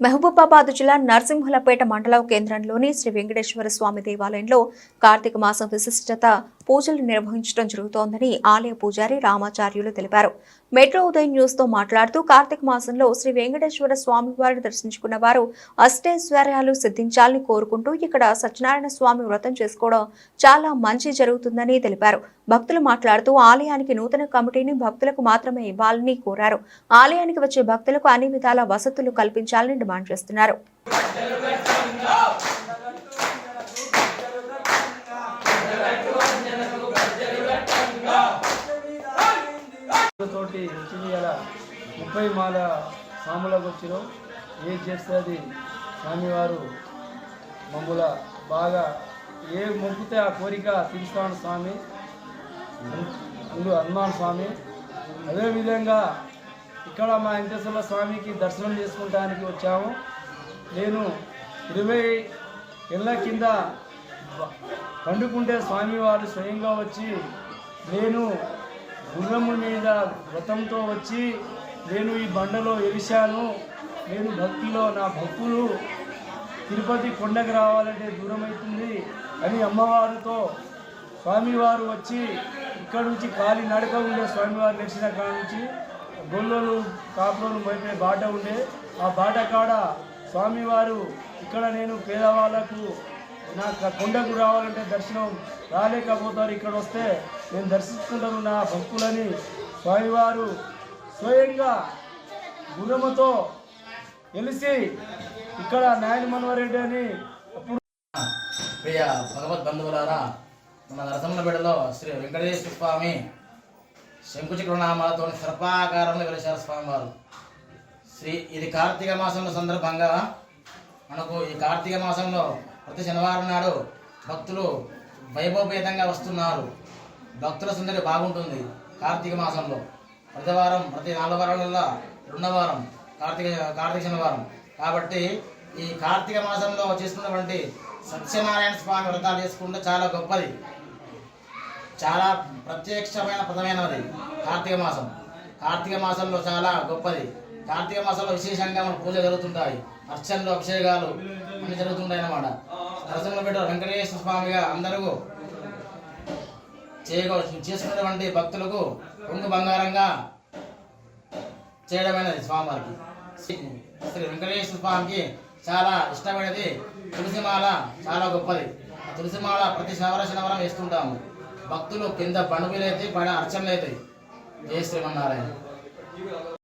మహబూబాబాద్ జిల్లా నర్సింహులపేట మండల కేంద్రంలోని శ్రీ వెంకటేశ్వర స్వామి దేవాలయంలో కార్తీక మాసం విశిష్టత పూజలు నిర్వహించడం జరుగుతోందని ఆలయ పూజారి రామాచార్యులు తెలిపారు. మెట్రో ఉదయం న్యూస్తో మాట్లాడుతూ కార్తీక మాసంలో శ్రీ వెంకటేశ్వర స్వామి వారిని దర్శించుకున్న వారు అష్టైశ్వర్యాలు సిద్ధించాలని కోరుకుంటూ ఇక్కడ సత్యనారాయణ స్వామి వ్రతం చేసుకోవడం చాలా మంచి జరుగుతుందని తెలిపారు. భక్తులు మాట్లాడుతూ ఆలయానికి నూతన కమిటీని భక్తులకు మాత్రమే ఇవ్వాలని కోరారు. ఆలయానికి వచ్చే భక్తులకు అన్ని విధాల వసతులు కల్పించాలని డిమాండ్ చేస్తున్నారు. తోటి వచ్చింది ముప్పై మాల సాములకు వచ్చినాం. ఏది చేస్తే అది స్వామివారు మమ్ముల బాగా ఏ మొక్కితే ఆ కోరిక తీరుస్తాను స్వామి. అందు హనుమాన్ స్వామి. అదేవిధంగా ఇక్కడ మా వెంకటేశ్వర స్వామికి దర్శనం చేసుకోవడానికి వచ్చాము. నేను ఇరవై ఏళ్ళ కింద పండుకుంటే స్వామివారు స్వయంగా వచ్చి నేను గుర్రము మీద వ్రతంతో వచ్చి నేను ఈ బండలో ఎలిశాను నేను భక్తిలో నా భక్తులు తిరుపతి కొండకు రావాలంటే దూరం అవుతుంది అని అమ్మవారితో స్వామివారు వచ్చి ఇక్కడ నుంచి కాలి నడక ఉండే స్వామివారు నడిచిన కాడ నుంచి గొల్లలు కాపులోను మోపే బాట ఉండే ఆ బాట కాడ స్వామివారు ఇక్కడ నేను పేదవాళ్ళకు నాకు కొండకు రావాలంటే దర్శనం రాలేకపోతారు. ఇక్కడ వస్తే నేను దర్శించుకుంటాను నా భక్తులని. స్వామివారు స్వయంగా గుణముతో తెలిసి ఇక్కడ నాయన మనవరెడ్డి అని అప్పుడు ప్రియ భగవద్ బంధువులారా మన నరసింహబిడలో శ్రీ వెంకటేశ్వర స్వామి శంకుచక్రనామాలతో సర్పాకారంలో వెలిశారు స్వామివారు. శ్రీ ఇది కార్తీక మాసంలో సందర్భంగా మనకు ఈ కార్తీక మాసంలో ప్రతి శనివారం నాడు భక్తులు వైభవపేతంగా వస్తున్నారు. భక్తుల సందడి బాగుంటుంది కార్తీక మాసంలో. ప్రతి వారం ప్రతి నాలుగు వారాలలో రెండవ వారం కార్తీక కార్తీక శనివారం. కాబట్టి ఈ కార్తీక మాసంలో చేసుకున్నటువంటి సత్యనారాయణ స్వామి వ్రతాలు చేసుకుంటే చాలా గొప్పది. చాలా ప్రత్యక్షమైన పదమైనది. కార్తీక మాసం. కార్తీక మాసంలో చాలా గొప్పది. కార్తీక మాసంలో విశేషంగా మన పూజ జరుగుతుంటాయి. అర్చనలు అభిషేకాలు అన్ని జరుగుతుంటాయి అన్నమాట. నరసింహపేట వెంకటేశ్వర స్వామిగా అందరూ చేయగ చేసుకున్నటువంటి భక్తులకు కొంగు బంగారంగా చేయడమైనది స్వామివారికి. శ్రీ శ్రీ వెంకటేశ్వర స్వామికి చాలా ఇష్టమైనది తులసిమాల. చాలా గొప్పది. ఆ తులసిమాల ప్రతి శవర శనివారం వేస్తుంటాము. భక్తులు కింద బండుపులు అయితే పైన అర్చనలు అవుతాయి. జయ శ్రీమన్నారాయణ.